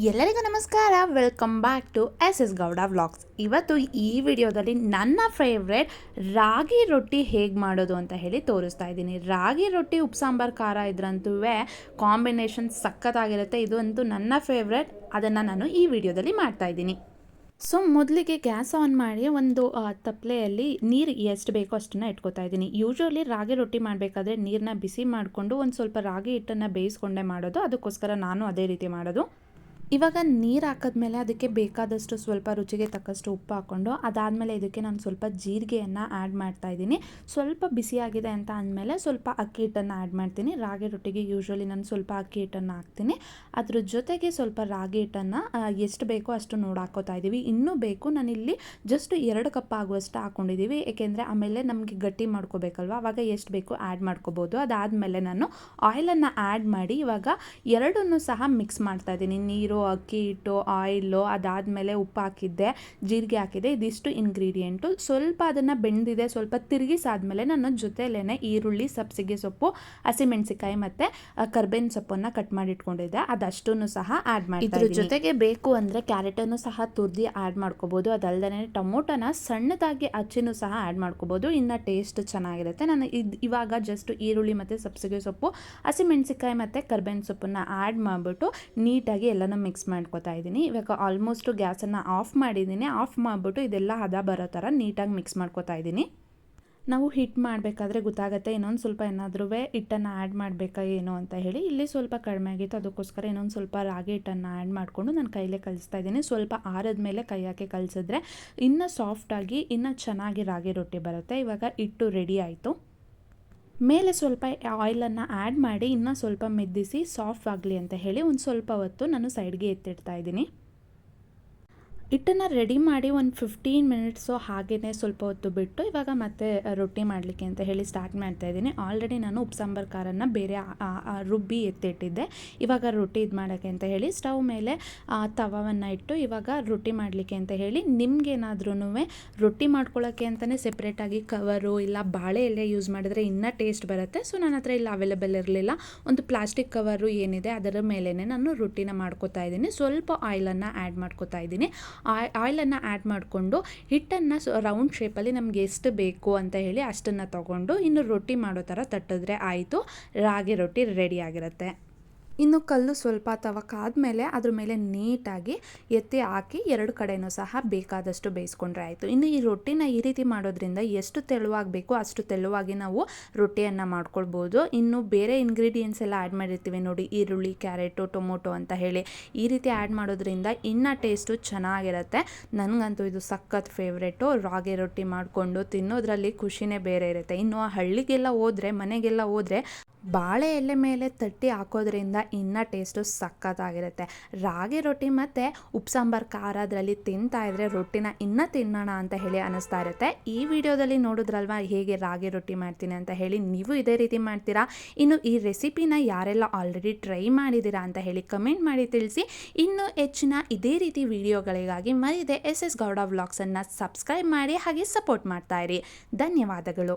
ಎಲ್ಲರಿಗೂ ನಮಸ್ಕಾರ. Welcome back to S S Gowda vlogs ಇವತ್ತು ಈ ವಿಡಿಯೋದಲ್ಲಿ ನನ್ನ ಫೇವ್ರೆಟ್ ರಾಗಿ ರೊಟ್ಟಿ ಹೇಗೆ ಮಾಡೋದು ಅಂತ ಹೇಳಿ ತೋರಿಸ್ತಾ ಇದ್ದೀನಿ. ರಾಗಿ ರೊಟ್ಟಿ ಉಪ್ಸಾಂಬಾರ್ ಖಾರ ಇದ್ರಂತೂ ಕಾಂಬಿನೇಷನ್ ಸಖತ್ತಾಗಿರುತ್ತೆ. ಇದು ಅಂತೂ ನನ್ನ ಫೇವ್ರೆಟ್ ಅದನ್ನು ನಾನು ಈ ವಿಡಿಯೋದಲ್ಲಿ ಮಾಡ್ತಾ ಇದ್ದೀನಿ. ಸೊ ಮೊದಲಿಗೆ ಗ್ಯಾಸ್ ಆನ್ ಮಾಡಿ ಒಂದು ತಪ್ಪಲೆಯಲ್ಲಿ ನೀರು ಎಷ್ಟು ಬೇಕೋ ಅಷ್ಟನ್ನು ಇಟ್ಕೊತಾ ಇದ್ದೀನಿ. ಯೂಶ್ವಲಿ ರಾಗಿ ರೊಟ್ಟಿ ಮಾಡಬೇಕಾದ್ರೆ ನೀರನ್ನ ಬಿಸಿ ಮಾಡಿಕೊಂಡು ಒಂದು ಸ್ವಲ್ಪ ರಾಗಿ ಹಿಟ್ಟನ್ನು ಬೇಯಿಸ್ಕೊಂಡೇ ಮಾಡೋದು. ಅದಕ್ಕೋಸ್ಕರ ನಾನು ಅದೇ ರೀತಿ ಮಾಡೋದು. ಇವಾಗ ನೀರು ಹಾಕಿದ್ಮೇಲೆ ಅದಕ್ಕೆ ಬೇಕಾದಷ್ಟು ಸ್ವಲ್ಪ ರುಚಿಗೆ ತಕ್ಕಷ್ಟು ಉಪ್ಪು ಹಾಕ್ಕೊಂಡು ಅದಾದಮೇಲೆ ಇದಕ್ಕೆ ನಾನು ಸ್ವಲ್ಪ ಜೀರಿಗೆಯನ್ನು ಆ್ಯಡ್ ಮಾಡ್ತಾ ಇದ್ದೀನಿ. ಸ್ವಲ್ಪ ಬಿಸಿಯಾಗಿದೆ ಅಂತ ಅಂದಮೇಲೆ ಸ್ವಲ್ಪ ಅಕ್ಕಿ ಹಿಟ್ಟನ್ನು ಆ್ಯಡ್ ಮಾಡ್ತೀನಿ. ರಾಗಿ ರೊಟ್ಟಿಗೆ ಯೂಶ್ವಲಿ ನಾನು ಸ್ವಲ್ಪ ಅಕ್ಕಿ ಹಿಟ್ಟನ್ನು ಹಾಕ್ತೀನಿ. ಅದ್ರ ಜೊತೆಗೆ ಸ್ವಲ್ಪ ರಾಗಿ ಹಿಟ್ಟನ್ನು ಎಷ್ಟು ಬೇಕೋ ಅಷ್ಟು ನೋಡಿ ಹಾಕೋತಾ ಇದ್ದೀವಿ ಇನ್ನೂ ಬೇಕು, ನಾನಿಲ್ಲಿ ಜಸ್ಟ್ ಎರಡು ಕಪ್ ಆಗುವಷ್ಟು ಹಾಕ್ಕೊಂಡಿದ್ದೀವಿ ಏಕೆಂದರೆ ಆಮೇಲೆ ನಮಗೆ ಗಟ್ಟಿ ಮಾಡ್ಕೋಬೇಕಲ್ವ? ಆವಾಗ ಎಷ್ಟು ಬೇಕು ಆ್ಯಡ್ ಮಾಡ್ಕೋಬೋದು. ಅದಾದಮೇಲೆ ನಾನು ಆಯಿಲನ್ನು ಆ್ಯಡ್ ಮಾಡಿ ಇವಾಗ ಎರಡನ್ನೂ ಸಹ ಮಿಕ್ಸ್ ಮಾಡ್ತಾ ಇದ್ದೀನಿ ನೀರು ಅಕ್ಕಿ ಹಿಟ್ಟು ಆಯಿಲು ಅದಾದಮೇಲೆ ಉಪ್ಪು ಹಾಕಿದ್ದೆ ಜೀರಿಗೆ ಹಾಕಿದ್ದೆ ಇದಿಷ್ಟು ಇಂಗ್ರೀಡಿಯೆಂಟು ಸ್ವಲ್ಪ ಅದನ್ನು ಬೆಂದಿದೆ ಸ್ವಲ್ಪ ತಿರುಗಿಸಾದ್ಮೇಲೆ ನಾನು ಜೊತೆಲೇ ಈರುಳ್ಳಿ ಸಬ್ಸಿಗೆ ಸೊಪ್ಪು ಹಸಿಮೆಣಸಿಕಾಯಿ ಮತ್ತು ಕರ್ಬೇವಿನ ಸೊಪ್ಪನ್ನು ಕಟ್ ಮಾಡಿ ಇಟ್ಕೊಂಡಿದ್ದೆ ಅದಷ್ಟನ್ನು ಸಹ ಆ್ಯಡ್ ಮಾಡಿ ಇದ್ರ ಜೊತೆಗೆ ಬೇಕು ಅಂದರೆ ಕ್ಯಾರೆಟನ್ನು ಸಹ ತುರ್ದಿ ಆ್ಯಡ್ ಮಾಡ್ಕೋಬೋದು. ಅದಲ್ಲದೆ ಟೊಮೊಟೊನ ಸಣ್ಣದಾಗಿ ಅಚ್ಚಿನೂ ಸಹ ಆ್ಯಡ್ ಮಾಡ್ಕೋಬೋದು. ಇನ್ನು ಟೇಸ್ಟ್ ಚೆನ್ನಾಗಿರುತ್ತೆ. ನಾನು ಇದು ಇವಾಗ ಜಸ್ಟ್ ಈರುಳ್ಳಿ ಮತ್ತು ಸಬ್ಸಿಗೆ ಸೊಪ್ಪು ಹಸಿಮೆಣಸಿಕಾಯಿ ಮತ್ತು ಕರ್ಬೇವಿನ ಸೊಪ್ಪನ್ನು ಆ್ಯಡ್ ಮಾಡಿಬಿಟ್ಟು ನೀಟಾಗಿ ಎಲ್ಲನೂ ಮಿಕ್ಸ್ ಮಾಡ್ಕೊತಾ ಇದ್ದೀನಿ ಇವಾಗ ಆಲ್ಮೋಸ್ಟು ಗ್ಯಾಸನ್ನು ಆಫ್ ಮಾಡಿದ್ದೀನಿ ಆಫ್ ಮಾಡಿಬಿಟ್ಟು ಇದೆಲ್ಲ ಹದ ಬರೋ ಥರ ನೀಟಾಗಿ ಮಿಕ್ಸ್ ಮಾಡ್ಕೊತಾ ಇದ್ದೀನಿ ನಾವು ಹಿಟ್ ಮಾಡಬೇಕಾದ್ರೆ ಗೊತ್ತಾಗುತ್ತೆ ಇನ್ನೊಂದು ಸ್ವಲ್ಪ ಏನಾದರೂ ಹಿಟ್ಟನ್ನು ಆ್ಯಡ್ ಮಾಡಬೇಕಾ ಏನು ಅಂತ ಹೇಳಿ. ಇಲ್ಲಿ ಸ್ವಲ್ಪ ಕಡಿಮೆ ಆಗಿತ್ತು. ಅದಕ್ಕೋಸ್ಕರ ಇನ್ನೊಂದು ಸ್ವಲ್ಪ ರಾಗಿ ಹಿಟ್ಟನ್ನು ಆ್ಯಡ್ ಮಾಡಿಕೊಂಡು ನಾನು ಕೈಲೇ ಕಲಿಸ್ತಾ ಇದ್ದೀನಿ ಸ್ವಲ್ಪ ಆರದ ಮೇಲೆ ಕೈ ಹಾಕಿ ಕಲಿಸಿದ್ರೆ ಇನ್ನೂ ಸಾಫ್ಟಾಗಿ ಇನ್ನೂ ಚೆನ್ನಾಗಿ ರಾಗಿ ರೊಟ್ಟಿ ಬರುತ್ತೆ. ಇವಾಗ ಹಿಟ್ಟು ರೆಡಿ ಆಯಿತು. ಮೇಲೆ ಸ್ವಲ್ಪ ಆಯಿಲನ್ನು ಆ್ಯಡ್ ಮಾಡಿ ಇನ್ನೂ ಸ್ವಲ್ಪ ಮೆದ್ದಿಸಿ ಸಾಫ್ಟ್ ಆಗಲಿ ಅಂತ ಹೇಳಿ ಒಂದು ಸ್ವಲ್ಪ ಹೊತ್ತು ನಾನು ಸೈಡ್ಗೆ ಎತ್ತಿಡ್ತಾ ಇದ್ದೀನಿ. ಹಿಟ್ಟನ್ನು ರೆಡಿ ಮಾಡಿ ಒಂದು ಫಿಫ್ಟೀನ್ ಮಿನಿಟ್ಸು ಹಾಗೇ ಸ್ವಲ್ಪ ಹೊತ್ತು ಬಿಟ್ಟು ಇವಾಗ ಮತ್ತೆ ರೊಟ್ಟಿ ಮಾಡಲಿಕ್ಕೆ ಅಂತ ಹೇಳಿ ಸ್ಟಾರ್ಟ್ ಮಾಡ್ತಾ ಇದ್ದೀನಿ. ಆಲ್ರೆಡಿ ನಾನು ಉಪ್ಸಾಂಬಾರ್ ಖಾರನ ಬೇರೆ ರುಬ್ಬಿ ಎತ್ತಿಟ್ಟಿದ್ದೆ. ಇವಾಗ ರೊಟ್ಟಿ ಇದು ಮಾಡೋಕ್ಕೆ ಅಂತ ಹೇಳಿ ಸ್ಟವ್ ಮೇಲೆ ತವವನ್ನು ಇಟ್ಟು ಇವಾಗ ರೊಟ್ಟಿ ಮಾಡಲಿಕ್ಕೆ ಅಂತ ಹೇಳಿ ನಿಮ್ಗೇನಾದ್ರೂ ರೊಟ್ಟಿ ಮಾಡ್ಕೊಳ್ಳೋಕ್ಕೆ ಅಂತಲೇ ಸೆಪ್ರೇಟಾಗಿ ಕವರು ಇಲ್ಲ ಬಾಳೆ ಎಲೆ ಯೂಸ್ ಮಾಡಿದ್ರೆ ಇನ್ನೂ ಟೇಸ್ಟ್ ಬರುತ್ತೆ. ಸೊ ನನ್ನ ಹತ್ರ ಇಲ್ಲಿ ಅವೈಲೇಬಲ್ ಇರಲಿಲ್ಲ. ಒಂದು ಪ್ಲಾಸ್ಟಿಕ್ ಕವರು ಏನಿದೆ ಅದರ ಮೇಲೇ ನಾನು ರೊಟ್ಟಿನ ಮಾಡ್ಕೋತಾ ಇದ್ದೀನಿ. ಸ್ವಲ್ಪ ಆಯಿಲನ್ನು ಆ್ಯಡ್ ಮಾಡ್ಕೊತಾ ಇದ್ದೀನಿ. ಆಯಿಲನ್ನು ಆ್ಯಡ್ ಮಾಡಿಕೊಂಡು ಹಿಟ್ಟನ್ನು ಸೊ ರೌಂಡ್ ಶೇಪಲ್ಲಿ ನಮಗೆ ಎಷ್ಟು ಬೇಕು ಅಂತ ಹೇಳಿ ಅಷ್ಟನ್ನು ತಗೊಂಡು ಇನ್ನು ರೊಟ್ಟಿ ಮಾಡೋ ಥರ ತಟ್ಟಿದ್ರೆ ಆಯಿತು. ರಾಗಿ ರೊಟ್ಟಿ ರೆಡಿ ಆಗಿರುತ್ತೆ. ಇನ್ನು ಕಲ್ಲು ಸ್ವಲ್ಪ ತವಕಾದ್ಮೇಲೆ ಅದ್ರ ಮೇಲೆ ನೀಟಾಗಿ ಎತ್ತಿ ಹಾಕಿ ಎರಡು ಕಡೆನೂ ಸಹ ಬೇಕಾದಷ್ಟು ಬೇಯಿಸ್ಕೊಂಡ್ರೆ ಆಯಿತು. ಇನ್ನು ಈ ರೊಟ್ಟಿನ ಈ ರೀತಿ ಮಾಡೋದ್ರಿಂದ ಎಷ್ಟು ತೆಳುವಾಗಬೇಕು ಅಷ್ಟು ತೆಳುವಾಗಿ ನಾವು ರೊಟ್ಟಿಯನ್ನು ಮಾಡ್ಕೊಳ್ಬೋದು. ಇನ್ನು ಬೇರೆ ಇಂಗ್ರೀಡಿಯೆಂಟ್ಸ್ ಎಲ್ಲ ಆ್ಯಡ್ ಮಾಡಿರ್ತೀವಿ ನೋಡಿ, ಈರುಳ್ಳಿ ಕ್ಯಾರೆಟು ಟೊಮೊಟೊ ಅಂತ ಹೇಳಿ. ಈ ರೀತಿ ಆ್ಯಡ್ ಮಾಡೋದ್ರಿಂದ ಇನ್ನು ಟೇಸ್ಟು ಚೆನ್ನಾಗಿರುತ್ತೆ. ನನಗಂತೂ ಇದು ಸಖತ್ ಫೇವ್ರೇಟು ರಾಗಿ ರೊಟ್ಟಿ ಮಾಡಿಕೊಂಡು ತಿನ್ನೋದ್ರಲ್ಲಿ ಖುಷಿನೇ ಬೇರೆ ಇರುತ್ತೆ. ಇನ್ನು ಆ ಹಳ್ಳಿಗೆಲ್ಲ ಹೋದರೆ, ಮನೆಗೆಲ್ಲ ಹೋದರೆ ಬಾಳೆ ಎಲೆ ಮೇಲೆ ತಟ್ಟಿ ಹಾಕೋದ್ರಿಂದ ಇನ್ನೂ ಟೇಸ್ಟು ಸಖತ್ತಾಗಿರುತ್ತೆ. ರಾಗಿ ರೊಟ್ಟಿ ಮತ್ತು ಉಪ್ಸಾಂಬಾರ್ ಖಾರ ಅದರಲ್ಲಿ ತಿಂತಾ ಇದ್ರೆ ರೊಟ್ಟಿನ ಇನ್ನೂ ತಿನ್ನೋಣ ಅಂತ ಹೇಳಿ ಅನ್ನಿಸ್ತಾ ಇರುತ್ತೆ. ಈ ವಿಡಿಯೋದಲ್ಲಿ ನೋಡಿದ್ರಲ್ವಾ ಹೇಗೆ ರಾಗಿ ರೊಟ್ಟಿ ಮಾಡ್ತೀನಿ ಅಂತ ಹೇಳಿ ನೀವು ಇದೇ ರೀತಿ ಮಾಡ್ತೀರಾ? ಇನ್ನು ಈ ರೆಸಿಪಿನ ಯಾರೆಲ್ಲ ಆಲ್ರೆಡಿ ಟ್ರೈ ಮಾಡಿದ್ದೀರಾ ಅಂತ ಹೇಳಿ ಕಮೆಂಟ್ ಮಾಡಿ ತಿಳಿಸಿ. ಇನ್ನೂ ಹೆಚ್ಚಿನ ಇದೇ ರೀತಿ ವಿಡಿಯೋಗಳಿಗಾಗಿ ಮರಿದೆ ಎಸ್ ಎಸ್ ಗೌಡ ವ್ಲಾಗ್ಸನ್ನು ಸಬ್ಸ್ಕ್ರೈಬ್ ಮಾಡಿ ಹಾಗೆ ಸಪೋರ್ಟ್ ಮಾಡ್ತಾ ಇರಿ. ಧನ್ಯವಾದಗಳು.